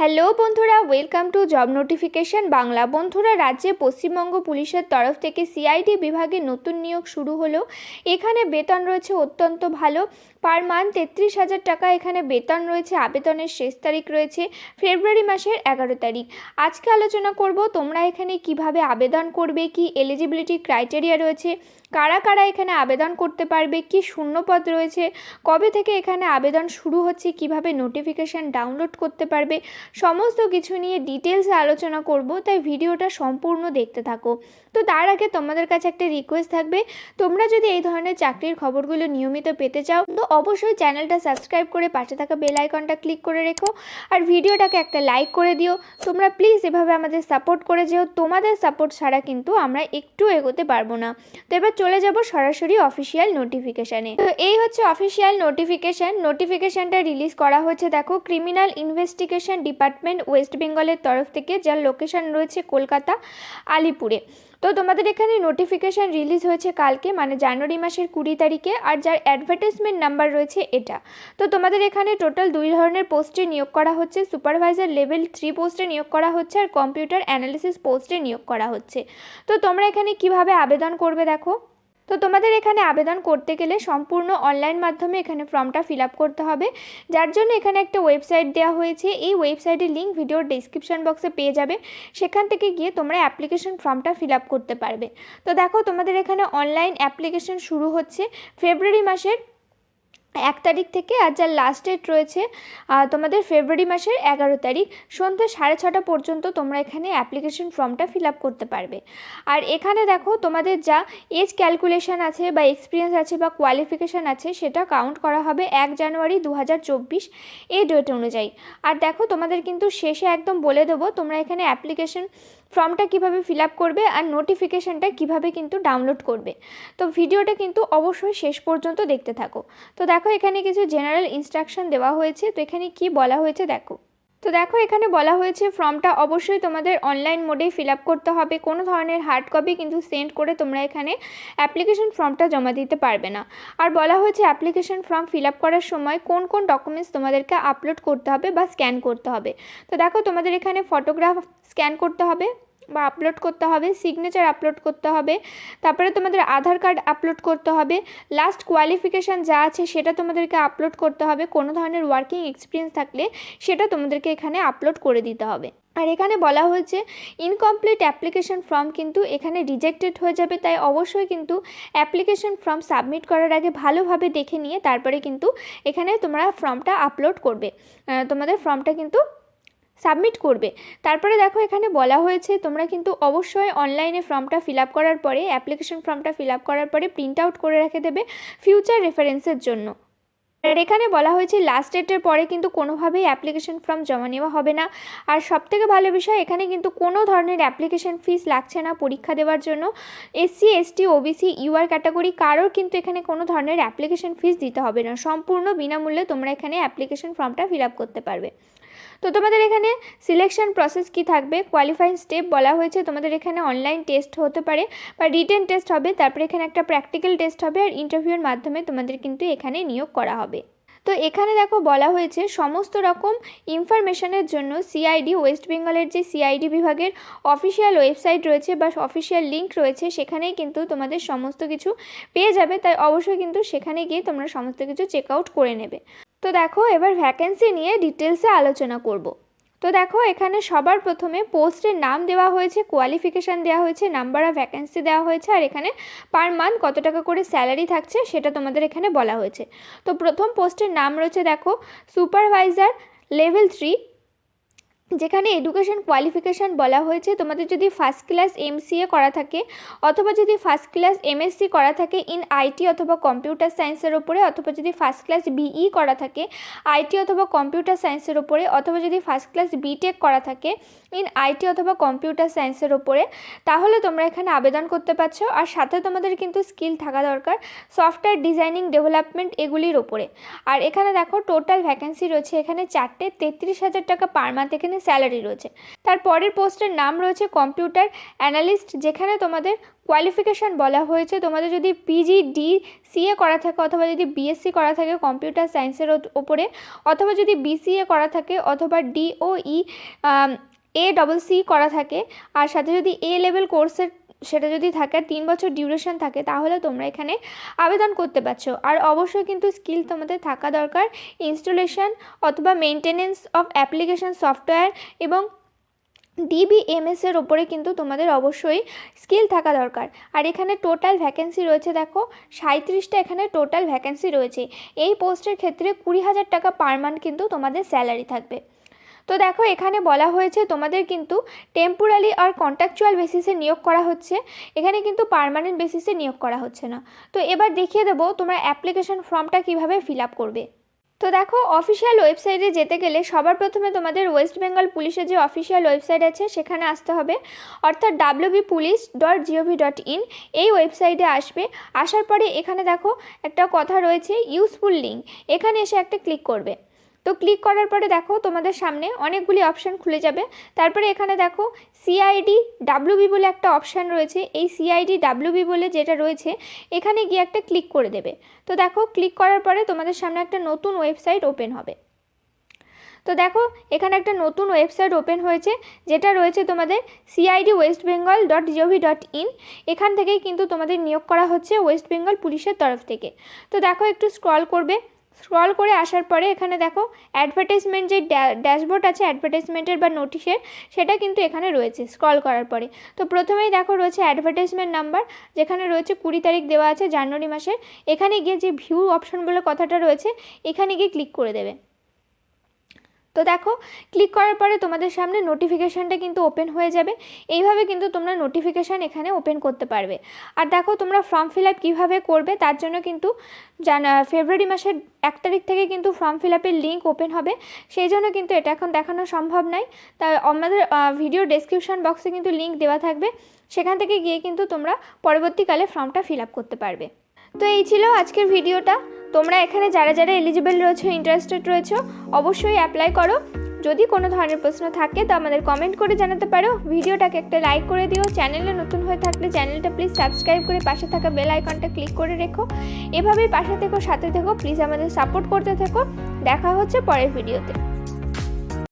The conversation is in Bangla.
হ্যালো বন্ধুরা welcome to job notification Bangla. বন্ধুরা, রাজ্যে পশ্চিমবঙ্গ পুলিশের তরফ থেকে সিআইডি বিভাগে নতুন নিয়োগ শুরু হলো। এখানে বেতন রয়েছে অত্যন্ত ভালো। পার মান্থ তেত্রিশ হাজার টাকা এখানে বেতন রয়েছে, আবেদনের শেষ তারিখ রয়েছে ফেব্রুয়ারি মাসের এগারো তারিখ। আজকে আলোচনা করব তোমরা এখানে কীভাবে আবেদন করবে, কি এলিজিবিলিটি ক্রাইটেরিয়া রয়েছে, কারা কারা এখানে আবেদন করতে পারবে, কি শূন্যপদ রয়েছে, কবে থেকে এখানে আবেদন শুরু হচ্ছে, কীভাবে নোটিফিকেশান ডাউনলোড করতে পারবে, সমস্ত কিছু নিয়ে ডিটেলসে আলোচনা করব, তাই ভিডিওটা সম্পূর্ণ দেখতে থাকো। তো তার আগে তোমাদের কাছে একটা রিকোয়েস্ট থাকবে, তোমরা যদি এই ধরনের চাকরির খবরগুলো নিয়মিত পেতে চাও, তো অবশ্যই চ্যানেলটা সাবস্ক্রাইব করে পাশে থাকা বেল আইকনটা ক্লিক করে রেখো। আর ভিডিওটাকে একটা লাইক করে দিও। তোমরা প্লিজ এভাবে আমাদের সাপোর্ট করে যেও। তোমাদের সাপোর্ট ছাড়া কিন্তু আমরা একটু এগোতে পারব না। তো এবার চলে যাব সরাসরি অফিসিয়াল নোটিফিকেশানে। তো এই হচ্ছে অফিসিয়াল নোটিফিকেশান। নোটিফিকেশানটা রিলিজ করা হয়েছে দেখো ক্রিমিনাল ইনভেস্টিগেশন ডিপার্টমেন্ট ওয়েস্ট বেঙ্গলের তরফ থেকে, যার লোকেশন রয়েছে কলকাতা আলিপুরে। তো তোমাদের এখানে নোটিফিকেশান রিলিজ হয়েছে কালকে মানে জানুয়ারি মাসের কুড়ি তারিখে, আর যার অ্যাডভার্টাইজমেন্ট নাম্বার রয়েছে এটা। তো তোমাদের এখানে টোটাল দুই ধরনের পোস্টে নিয়োগ করা হচ্ছে সুপারভাইজার লেভেল থ্রি পোস্টে নিয়োগ করা হচ্ছে, আর কম্পিউটার অ্যানালিসিস পোস্টে নিয়োগ করা হচ্ছে। তো তোমরা এখানে কীভাবে আবেদন করবে দেখো? তো তোমাদের এখানে আবেদন করতে গেলে সম্পূর্ণ অনলাইন মাধ্যমে এখানে ফর্মটা ফিল করতে হবে। যার জন্য এখানে একটা ওয়েবসাইট দেওয়া হয়েছে। এই ওয়েবসাইটের লিঙ্ক ভিডিওর ডিসক্রিপশন বক্সে পেয়ে যাবে। সেখান থেকে গিয়ে তোমরা অ্যাপ্লিকেশন ফর্মটা ফিল করতে পারবে। তো দেখো তোমাদের এখানে অনলাইন অ্যাপ্লিকেশন শুরু হচ্ছে। ফেব্রুয়ারি মাসের এক তারিখ থেকে আর যার লাস্ট ডেট রয়েছে তোমাদের ফেব্রুয়ারি মাসের এগারো তারিখ, সন্ধ্যে সাড়ে ছটা পর্যন্ত তোমরা এখানে অ্যাপ্লিকেশন ফর্মটা ফিল আপ করতে পারবে। আর এখানে দেখো তোমাদের যা এজ ক্যালকুলেশন আছে বা এক্সপিরিয়েন্স আছে বা কোয়ালিফিকেশান আছে, সেটা কাউন্ট করা হবে এক জানুয়ারি দু হাজার চব্বিশ এই ডেট অনুযায়ী। আর দেখো তোমাদের কিন্তু শেষে একদম বলে দেবো, তোমরা এখানে অ্যাপ্লিকেশন ফর্মটা কীভাবে ফিল আপ করবে আর নোটিফিকেশানটা কীভাবে কিন্তু ডাউনলোড করবে। তো ভিডিওটা কিন্তু অবশ্যই শেষ পর্যন্ত দেখতে থাকো। তো দেখো এখানে কিছু জেনারেল ইনস্ট্রাকশন দেওয়া হয়েছে। তো এখানে কি বলা হয়েছে দেখো। তো দেখো, এখানে বলা হয়েছে ফর্মটা অবশ্যই তোমাদের অনলাইন মোডে ফিল আপ করতে হবে। কোনো ধরনের হার্ড কপি কিন্তু সেন্ড করে তোমরা এখানে অ্যাপ্লিকেশন ফর্মটা জমা দিতে পারবে না। আর বলা হয়েছে অ্যাপ্লিকেশন ফর্ম ফিল আপ করার সময় কোন কোন ডকুমেন্টস তোমাদেরকে আপলোড করতে হবে বা স্ক্যান করতে হবে। তো দেখো, তোমাদের এখানে ফটোগ্রাফ স্ক্যান করতে হবে। বা আপলোড করতে হবে সিগনেচার আপলোড করতে হবে, তারপরে তোমাদের আধার কার্ড আপলোড করতে হবে লাস্ট কোয়ালিফিকেশান যা আছে সেটা তোমাদেরকে আপলোড করতে হবে, কোনো ধরনের ওয়ার্কিং এক্সপিরিয়েন্স থাকলে সেটা তোমাদেরকে এখানে আপলোড করে দিতে হবে। আর এখানে বলা হয়েছে ইনকমপ্লিট অ্যাপ্লিকেশন ফর্ম কিন্তু এখানে রিজেক্টেড হয়ে যাবে, তাই অবশ্যই কিন্তু অ্যাপ্লিকেশন ফর্ম সাবমিট করার আগে ভালোভাবে দেখে নিয়ে তারপরে কিন্তু এখানে তোমরা ফর্মটা আপলোড করবে। তোমাদের ফর্মটা কিন্তু সাবমিট করবে। তারপরে দেখো এখানে বলা হয়েছে, তোমরা কিন্তু অবশ্যই অনলাইনে ফর্মটা ফিল আপ করার পরে অ্যাপ্লিকেশন ফর্মটা ফিল আপ করার পরে প্রিন্ট আউট করে রেখে দেবে ফিউচার রেফারেন্সের জন্য। আর এখানে বলা হয়েছে লাস্ট ডেটের পরে কিন্তু কোনোভাবেই অ্যাপ্লিকেশন ফর্ম জমা নেওয়া হবে না। আর সবথেকে ভালো বিষয়, এখানে কিন্তু কোনো ধরনের অ্যাপ্লিকেশন ফিস লাগছে না পরীক্ষা দেওয়ার জন্য। SC ST OBC UR category কারোর কিন্তু এখানে কোনো ধরনের অ্যাপ্লিকেশন ফিস দিতে হবে না। সম্পূর্ণ বিনামূল্যে তোমরা এখানে অ্যাপ্লিকেশন ফর্মটা ফিল আপ করতে পারবে। তো তোমাদের এখানে সিলেকশন প্রসেস কি থাকবে? কোয়ালিফাইং স্টেপ বলা হয়েছে, তোমাদের এখানে অনলাইন টেস্ট হতে পারে বা রিটেন টেস্ট হবে, তারপরে এখানে একটা প্র্যাকটিক্যাল টেস্ট হবে আর ইন্টারভিউর মাধ্যমে তোমাদের কিন্তু এখানে নিয়োগ করা হবে। তো এখানে দেখো বলা হয়েছে, সমস্ত রকম ইনফরমেশনের জন্য সিআইডি ওয়েস্ট বেঙ্গলের যে সিআইডি বিভাগের অফিসিয়াল ওয়েবসাইট রয়েছে বা অফিসিয়াল লিঙ্ক রয়েছে, সেখানেই কিন্তু তোমাদের সমস্ত কিছু পেয়ে যাবে। তাই অবশ্যই কিন্তু সেখানে গিয়ে তোমরা সমস্ত কিছু চেক আউট করে নেবে। দেখো, এবার ভ্যাকেন্সি নিয়ে ডিটেলসে আলোচনা করব। তো দেখো, এখানে সবার প্রথমে পোস্টের নাম দেওয়া হয়েছে কোয়ালিফিকেশান দেওয়া হয়েছে নাম্বার অফ ভ্যাকেন্সি দেওয়া হয়েছে, আর এখানে পার মান্থ কত টাকা করে স্যালারি থাকছে সেটা তোমাদের এখানে বলা হয়েছে। তো প্রথম পোস্টের নাম রয়েছে দেখো সুপারভাইজার লেভেল থ্রি যেখানে এডুকেশন কোয়ালিফিকেশান বলা হয়েছে, তোমাদের যদি ফার্স্ট ক্লাস এমসিএ করা থাকে অথবা যদি ফার্স্ট ক্লাস এমএসসি করা থাকে ইন আইটি অথবা কম্পিউটার সায়েন্সের ওপরে, অথবা যদি ফার্স্ট ক্লাস বিই করা থাকে আইটি অথবা কম্পিউটার সায়েন্সের ওপরে, অথবা যদি ফার্স্ট ক্লাস বিটেক করা থাকে ইন আইটি অথবা কম্পিউটার সায়েন্সের ওপরে, তাহলে তোমরা এখানে আবেদন করতে পারছ। আর সাথে তোমাদের কিন্তু স্কিল থাকা দরকার সফটওয়্যার ডিজাইনিং ডেভেলপমেন্ট এগুলির ওপরে। আর এখানে দেখো টোটাল ভ্যাকেন্সি রয়েছে এখানে চারটে, তেত্রিশ হাজার টাকা পার মান্থ এখানে স্যালারি রয়েছে। তার পরের পোস্টের নাম রয়েছে কম্পিউটার অ্যানালিস্ট, যেখানে তোমাদের কোয়ালিফিকেশান বলা হয়েছে। তোমাদের যদি পিজি ডি সিএ করা থাকে অথবা যদি বিএসসি করা থাকে কম্পিউটার সায়েন্সের ওপরে, অথবা যদি বিসিএ করা থাকে অথবা ডিওই এ ডবল সি করা থাকে, আর সাথে যদি এ লেভেল কোর্সের সেটা যদি থাকে আর তিন বছর ডিউরেশন থাকে, তাহলে তোমরা এখানে আবেদন করতে পারছ। আর অবশ্যই কিন্তু স্কিল তোমাদের থাকা দরকার। ইনস্টলেশন অথবা মেনটেনেন্স অফ অ্যাপ্লিকেশন সফটওয়্যার এবং ডিবিএমএস এর ওপরে কিন্তু তোমাদের অবশ্যই স্কিল থাকা দরকার। আর এখানে টোটাল ভ্যাকেন্সি রয়েছে, দেখো সাঁত্রিশটা এখানে টোটাল ভ্যাকেন্সি রয়েছে। এই পোস্টের ক্ষেত্রে কুড়ি হাজার টাকা পার মান্থ কিন্তু তোমাদের স্যালারি থাকবে। তো দেখো, এখানে বলা হয়েছে তোমাদের কিন্তু টেম্পোরারি আর কন্ট্রাকচুয়াল বেসিসে নিয়োগ করা হচ্ছে। এখানে কিন্তু পার্মানেন্ট বেসিসে নিয়োগ করা হচ্ছে না। তো এবার দেখিয়ে দেবো তোমরা অ্যাপ্লিকেশন ফর্মটা কীভাবে ফিল আপ করবে। তো দেখো অফিসিয়াল ওয়েবসাইটে যেতে গেলে সবার প্রথমে তোমাদের ওয়েস্ট বেঙ্গল পুলিশের যে অফিসিয়াল ওয়েবসাইট আছে, সেখানে আসতে হবে। অর্থাৎ WB police dot GOV dot in এই ওয়েবসাইটে আসবে। আসার পরে এখানে দেখো একটা কথা রয়েছে ইউজফুল লিঙ্ক এখানে এসে একটা ক্লিক করবে। তো ক্লিক করার পরে দেখো তোমাদের সামনে অনেকগুলি অপশান খুলে যাবে। তারপরে এখানে দেখো সিআইডি ডাব্লুবি বলে একটা অপশান রয়েছে। এই সিআইডি ডাব্লুবি বলে যেটা রয়েছে, এখানে গিয়ে একটা ক্লিক করে দেবে। তো দেখো ক্লিক করার পরে তোমাদের সামনে একটা নতুন ওয়েবসাইট ওপেন হবে। তো দেখো এখানে একটা নতুন ওয়েবসাইট ওপেন হয়েছে, যেটা রয়েছে তোমাদের CID West Bengal dot GOV dot in এখান থেকেই কিন্তু তোমাদের নিয়োগ করা হচ্ছে ওয়েস্ট বেঙ্গল পুলিশের তরফ থেকে। তো দেখো একটু স্ক্রল করবে। স্ক্রল করে আসার পরে এখানে দেখো অ্যাডভার্টাইজমেন্ট যে ড্যাশবোর্ড আছে অ্যাডভার্টাইজমেন্টের বা নোটিশের সেটা কিন্তু এখানে রয়েছে স্ক্রল করার পরে। তো প্রথমেই দেখো রয়েছে অ্যাডভার্টাইজমেন্ট নাম্বার যেখানে রয়েছে কুড়ি তারিখ দেওয়া আছে জানুয়ারি মাসের। এখানে গিয়ে যে ভিউ অপশন বলে কথাটা রয়েছে, এখানে গিয়ে ক্লিক করে দেবে। তো দেখো ক্লিক করার পরে তোমাদের সামনে নোটিফিকেশানটা কিন্তু ওপেন হয়ে যাবে। এইভাবে কিন্তু তোমরা নোটিফিকেশান এখানে ওপেন করতে পারবে। আর দেখো, তোমরা ফর্ম ফিল আপ কীভাবে করবে, তার জন্য কিন্তু জানা ফেব্রুয়ারি মাসের এক তারিখ থেকে কিন্তু ফর্ম ফিল আপের লিঙ্ক ওপেন হবে। সেই জন্য কিন্তু এটা এখন দেখানো সম্ভব নয়। তা আমাদের ভিডিও ডেসক্রিপশন বক্সে কিন্তু লিঙ্ক দেওয়া থাকবে। সেখান থেকে গিয়ে কিন্তু তোমরা পরবর্তীকালে ফর্মটা ফিল আপ করতে পারবে। তো এই ছিল আজকের ভিডিওটা। তোমরা এখানে যারা যারা এলিজিবল রয়েছে ইন্টারেস্টেড রয়েছে, অবশ্যই অ্যাপ্লাই করো। যদি কোনো ধরনের প্রশ্ন থাকে, তো আমাদের কমেন্ট করে জানাতে পারো। ভিডিওটাকে একটা লাইক করে দিও। চ্যানেলে নতুন হয়ে থাকলে চ্যানেলটা প্লিজ সাবস্ক্রাইব করে পাশে থাকা বেল আইকনটা ক্লিক করে রেখো। এভাবেই পাশে থেকো, সাথে থেকো প্লিজ আমাদের সাপোর্ট করতে থেকো। দেখা হচ্ছে পরের ভিডিওতে